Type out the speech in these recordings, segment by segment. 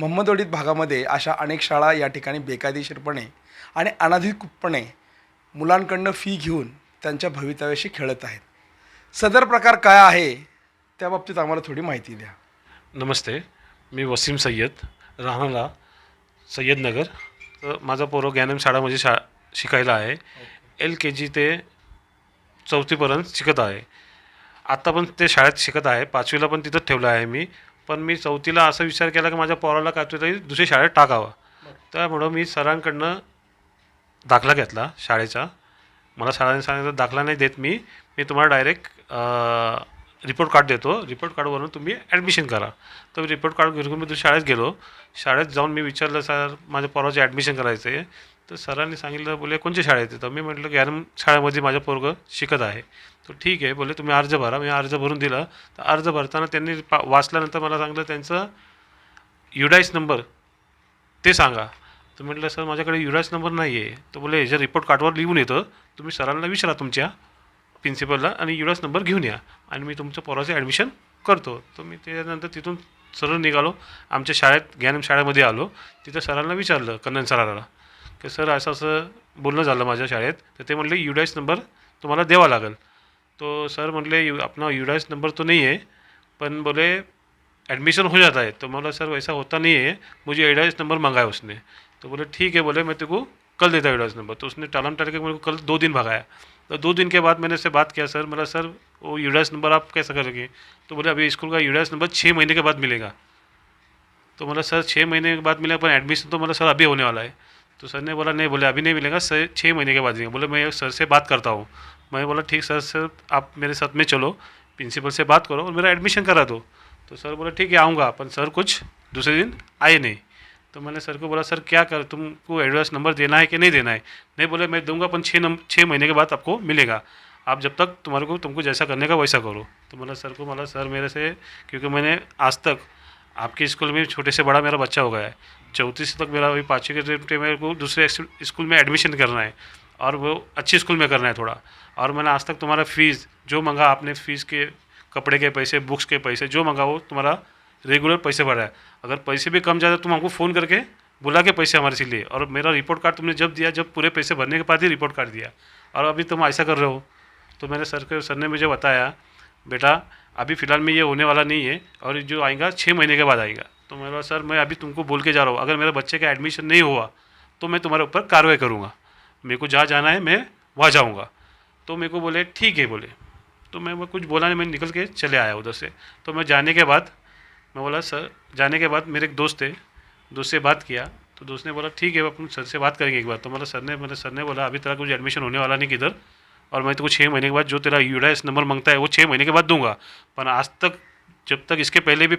मोहम्मदवाडीत भागामध्ये अशा अनेक शाळा या ठिकाणी बेकायदेशीरपणे आणि अनधिकृतपणे मुलांकडनं फी घेऊन त्यांच्या भवितव्याशी खेळत आहेत. सदर प्रकार काय आहे? त्या बाबतीत आम्हाला थोडी माहिती द्या. नमस्ते. मी वसीम सय्यद राहणारा सय्यदनगर तर माझा पोरं ज्ञानम शाळामध्ये शा शिकायला आहे. एल के जी ते चौथीपर्यंत शिकत आहे. आत्ता पण ते शाळेत शिकत आहे. पाचवीला पण तिथंच ठेवलं आहे मी. पण मी चौथीला असा विचार केला की माझ्या पोराला काहीतरी दुसऱ्या शाळेत टाकावं. त्यामुळं मी सरांकडनं दाखला घेतला शाळेचा. मला शाळेने सांगितलं दाखला नाही देत मी. मी तुम्हाला डायरेक्ट रिपोर्ट कार्ड देतो. रिपोर्ट कार्डवरून तुम्ही ॲडमिशन करा. तर रिपोर्ट कार्ड घेऊन मी शाळेत गेलो. शाळेत जाऊन मी विचारलं सर माझ्या पोराचे ॲडमिशन करायचं आहे तर सरांनी सांगितलं बोले कोणच्या शाळेत तर मी म्हटलं ज्ञानम शाळेमध्ये माझं पोरगं शिकत आहे. तर ठीक आहे बोले तुम्ही अर्ज भरा. मी अर्ज भरून दिला. तर अर्ज भरताना त्यांनी पा वाचल्यानंतर मला सांगितलं त्यांचं युडाईस नंबर ते सांगा. तर म्हटलं सर माझ्याकडे युडाईस नंबर नाही आहे. तर बोले याच्या रिपोर्ट कार्डवर लिहून येतं. तुम्ही सरांना विचारा तुमच्या प्रिन्सिपलला आणि युडाईस नंबर घेऊन या आणि मी तुमचं पोराचं ॲडमिशन करतो. तर मी त्याच्यानंतर तिथून सरळ निघालो. आमच्या शाळेत ज्ञानम शाळेमध्ये आलो. तिथं सरांना विचारलं कन्नन सराला की सर असं असं बोलणं झालं माझ्या शाळेत, तर ते म्हणले युडाईस नंबर तुम्हाला द्यावा लागेल. तो सर म्हटले यू अपना युडाईस नंबर तो नहीं है पण बोले एडमिशन हो जाता है तो बोला सर वैसा होता नहीं है मुझे एडाइस नंबर मंगाया उसने. तो बोले, ठीक है बोले, मैं तेरे को कल देता एडाइस नंबर. तो उसने टालम टाल के मेरे को कल दो दिन भगाया। तो दो दिन के बाद मैंने उससे बात किया, सर बोला सर, वो यूडाइस नंबर आप कैसा करोगे? तो बोले, अभी स्कूल का यूडाइस नंबर छः महीने के बाद मिलेगा। तो बोला, सर छः महीने के बाद मिलेगा पर एडमिशन तो बोला सर, अभी होने वाला है। तो सर ने बोला, नहीं बोले, अभी नहीं मिलेगा, सर छः महीने के बाद मिलेगा। बोले, मैं सर से बात करता हूँ। मैं बोला, ठीक सर सर, आप मेरे साथ में चलो, प्रिंसिपल से बात करो और मेरा एडमिशन करा दो। तो सर बोला, ठीक है, आऊँगा अपन सर कुछ दूसरे दिन आए नहीं। तो मैंने सर को बोला, सर, क्या कर, तुमको एडवांस नंबर देना है कि नहीं देना है? नहीं बोले, मैं दूँगा अपन छः नंबर छः महीने के बाद आपको मिलेगा। आप जब तक तुम्हारे को, तुमको जैसा करने का, वैसा करो। तो बोला, सर को बोला, सर मेरे से, क्योंकि मैंने आज तक आपके स्कूल में छोटे से बड़ा मेरा बच्चा हो गया है। चौथी से तक मेरा अभी पाँचवीं के टाइम मेरे को दूसरे स्कूल में एडमिशन करना है और वो अच्छे स्कूल में करना है थोड़ा। और मैंने आज तक तुम्हारा फ़ीस जो मंगा आपने फ़ीस के, कपड़े के पैसे, बुक्स के पैसे, जो मंगा वो तुम्हारा रेगुलर पैसे भरा है। अगर पैसे भी कम ज़्यादा तुम हमको फ़ोन करके बुला के पैसे हमारे से लिए। और मेरा रिपोर्ट कार्ड तुमने जब दिया, जब पूरे पैसे भरने के बाद ही रिपोर्ट कार्ड दिया। और अभी तुम ऐसा कर रहे हो। तो मैंने सर के, सर ने मुझे बताया बेटा, अभी फ़िलहाल में ये होने वाला नहीं है और जो आएगा छः महीने के बाद आएगा। तो मैं बोला, सर, मैं अभी तुमको बोल के जा रहा हूँ। अगर मेरे बच्चे का एडमिशन नहीं हुआ तो मैं तुम्हारे ऊपर कार्रवाई करूँगा। मेरे को जहाँ जाना है, मैं वहाँ जाऊँगा। तो मेरे को बोले, ठीक है, बोले। तो मैं वो कुछ बोला नहीं, मैं निकल के चले आया उधर से। तो मैं जाने के बाद, मैं बोला, सर, जाने के बाद मेरे एक दोस्त थे, दोस्त से बात किया। तो दोस्त ने बोला, ठीक है अपन सर से बात करेंगे एक बार। तो मतलब सर ने, मेरे सर ने बोला, अभी तेरा कुछ एडमिशन होने वाला नहीं किधर? और मैं तो छः महीने के बाद जो तेरा यू नंबर माँगता है, वो छः महीने के बाद दूँगा। पर आज तक, जब तक इसके पहले भी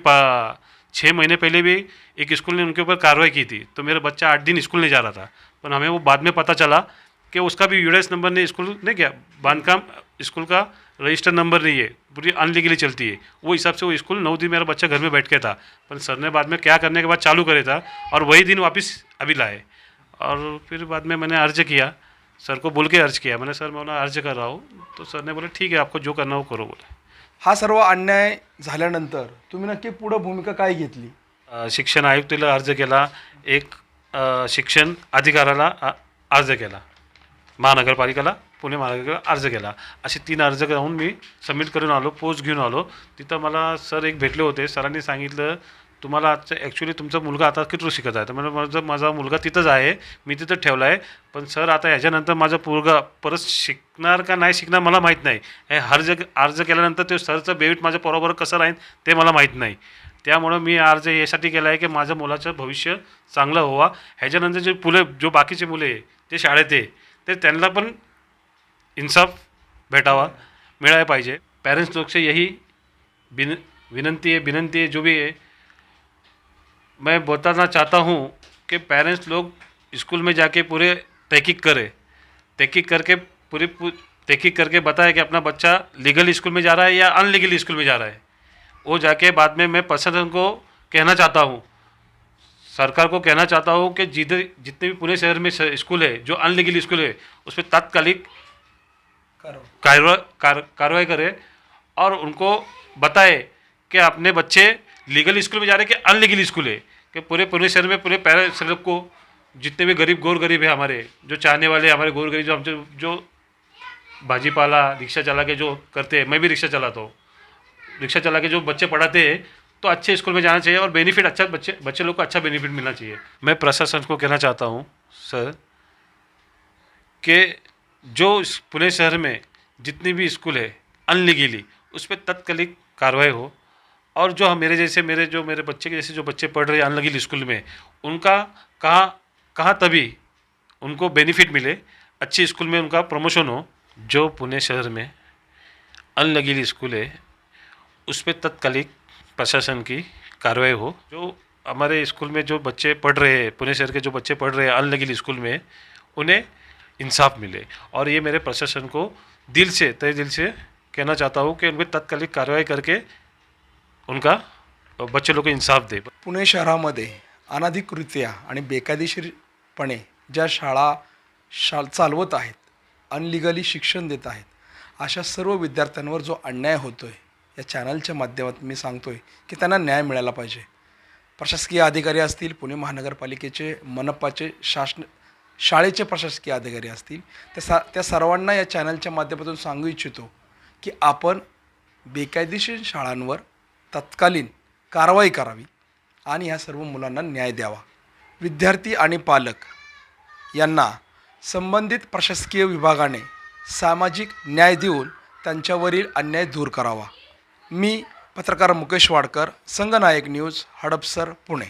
छः महीने पहले भी एक स्कूल ने उनके ऊपर कार्रवाई की थी तो मेरा बच्चा आठ दिन स्कूल नहीं जा रहा था। पर हमें वो बाद में पता चला कि उसका भी यू नंबर ने स्कूल ने क्या। बांधकाम स्कूल का रजिस्टर नंबर नहीं है, पूरी अनलीगली चलती है। वो हिसाब से वो स्कूल नौ दिन मेरा बच्चा घर में बैठ के था। पर सर ने बाद में क्या करने के बाद चालू करे था, और वही दिन वापस अभी लाए। और फिर बाद में मैंने अर्ज़ किया सर को बोल के अर्ज किया। मैंने सर मैं अर्ज कर रहा हूँ। तो सर ने बोले ठीक है आपको जो करना हो करो बोले। हा सर्व अन्याय झाल्यानंतर तुम्ही नक्की पुढं भूमिका काय घेतली? अ, शिक्षण आयुक्ताला अर्ज केला. एक अ, शिक्षण अधिकाऱ्याला अ, अर्ज केला. महानगरपालिकेला पुणे महानगरपालिकेला अर्ज केला. असे तीन अर्ज करून मी सबमिट करून आलो पोस्ट घेऊन आलो. तिथं मला सर एक भेटले होते. सरांनी सांगितलं तुम्हाला आजचं ॲक्च्युली तुमचा मुलगा आता किती शिकत आहे? तर म्हणजे माझा माझा मुलगा तिथंच आहे. मी तिथं ठेवला आहे. पण सर आता ह्याच्यानंतर माझा मुलगा परत शिकणार का नाही शिकणार मला माहीत नाही. हे अर्ज अर्ज केल्यानंतर ते सरचं बेविट माझ्या बरोबर कसं राहील ते मला माहीत नाही. त्यामुळं मी अर्ज यासाठी केला आहे की माझ्या मुलाचं भविष्य चांगलं व्हावा. ह्याच्यानंतर जे पुले जो बाकीचे मुले आहे ते शाळेत आहे ते त्यांना पण इन्साफ भेटावा मिळायला पाहिजे. पेरेंट्स लोग यही बिन विनंती आहे विनंती आहे जो भी आहे मैं बताना चाहता हूँ कि पेरेंट्स लोग स्कूल में जाके पूरे तहकीक करें। तहकीक करके पूरी तहकीक करके बताए कि अपना बच्चा लीगल स्कूल में जा रहा है या अनलीगल स्कूल में जा रहा है। वो जाके बाद में मैं प्रशासन को कहना चाहता हूँ। सरकार को कहना चाहता हूँ कि जिधर जितने भी पुणे शहर में स्कूल है जो अनलीगल स्कूल है उस पर तात्कालिक कार्रवाई कार, कार्रवाई करे और उनको बताए कि अपने बच्चे लीगल स्कूल में जा रहे कि अनलीगल स्कूल है? कि पूरे पुणे शहर में पूरे पैरा सड़क को जितने भी गरीब गोर गरीब है हमारे जो चाहने वाले हमारे गोर गरीब जो हम जो, जो भाजीपाला रिक्शा चला के जो करते हैं मैं भी रिक्शा चलाता हूँ। रिक्शा चला के जो बच्चे पढ़ाते हैं तो अच्छे स्कूल में जाना चाहिए और बेनिफिट अच्छा बच्चे बच्चे लोग को अच्छा बेनिफिट मिलना चाहिए। मैं प्रशासन को कहना चाहता हूँ सर कि जो पुणे शहर में जितनी भी स्कूल है अनलीगली उस पर तत्कालिक कार्रवाई हो और जो मेरे जैसे, मेरे जो, मेरे बच्चे के जैसे जो बच्चे पढ़ रहे हैं अनलीगली स्कूल में, उनका कहाँ कहाँ तभी उनको बेनिफिट मिले, अच्छे स्कूल में उनका प्रमोशन हो, जो पुणे शहर में अनलगीली स्कूल है, उस पर तत्कालिक प्रशासन की कार्रवाई हो। जो हमारे स्कूल में जो बच्चे पढ़ रहे हैं, पुणे शहर के जो बच्चे पढ़ रहे हैं अनलगीली स्कूल में, उन्हें इंसाफ मिले। और ये मेरे प्रशासन को दिल से तय दिल से कहना चाहता हूँ कि उन पर तत्कालिक कार्रवाई करके उनका बच्चे लोग इन्साफ इंसाफ दे। पुणे शहरामध्ये अनाधिकृत्या आणि बेकायदेशीरपणे ज्या शाळा शा चालवत आहेत अनलिगली शिक्षण देत आहेत अशा सर्व विद्यार्थ्यांवर जो अन्याय होतो आहे या चॅनलच्या माध्यमातून मी सांगतो आहे की त्यांना न्याय मिळाला पाहिजे. प्रशासकीय अधिकारी असतील पुणे महानगरपालिकेचे मनपाचे शासन शाळेचे प्रशासकीय अधिकारी असतील त्या सा त्या सर्वांना या चॅनलच्या माध्यमातून सांगू इच्छितो की आपण बेकायदेशीर शाळांवर तत्कालीन कारवाई करावी आणि ह्या सर्व मुलांना न्याय द्यावा. विद्यार्थी आणि पालक यांना संबंधित प्रशासकीय विभागाने सामाजिक न्याय देऊन त्यांच्यावरील अन्याय दूर करावा. मी पत्रकार मुकेश वाडकर संगनायक न्यूज हडपसर पुणे.